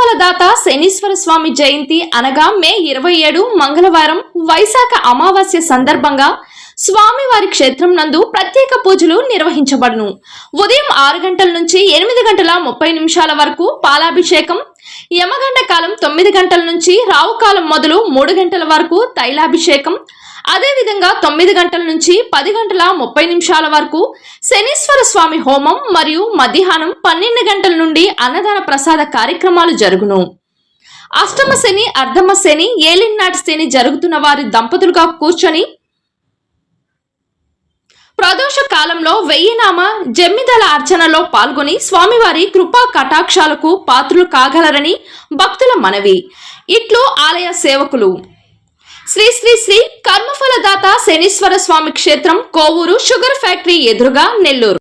కర్మఫలదాత శనీశ్వర స్వామి జయంతి అనగా మే ఇరవై ఏడు మంగళవారం వైశాఖ అమావాస్య సందర్భంగా స్వామివారి క్షేత్రం నందు ప్రత్యేక పూజలు నిర్వహించబడును. ఉదయం ఆరు గంటల నుంచి ఎనిమిది గంటల ముప్పై నిమిషాల వరకు పాలాభిషేకం యమగండ కాలం తొమ్మిది గంటల నుంచి రావు కాలం మొదలు మూడు గంటల వరకు తైలాభిషేకం అదేవిధంగా తొమ్మిది గంటల నుంచి పది గంటల ముప్పై నిమిషాల వరకు శనీశ్వర స్వామి హోమం మరియు మధ్యాహ్నం పన్నెండు గంటల నుండి అన్నదాన ప్రసాద కార్యక్రమాలు జరుగును. అష్టమ శని అర్ధమ శని ఏలినాటి శని జరుగుతున్న వారి దంపతులుగా కూర్చొని ప్రదోష కాలంలో వెయ్యినామ జమ్మిదల అర్చనలో పాల్గొని స్వామివారి కృపా కటాక్షాలకు పాత్రులు కాగలరని భక్తుల మనవి. ఇట్లు ఆలయ సేవకులు శ్రీ శ్రీ శ్రీ కర్మఫలదాత శనీశ్వర స్వామి క్షేత్రం కోవూరు షుగర్ ఫ్యాక్టరీ ఎదురుగా నెల్లూరు.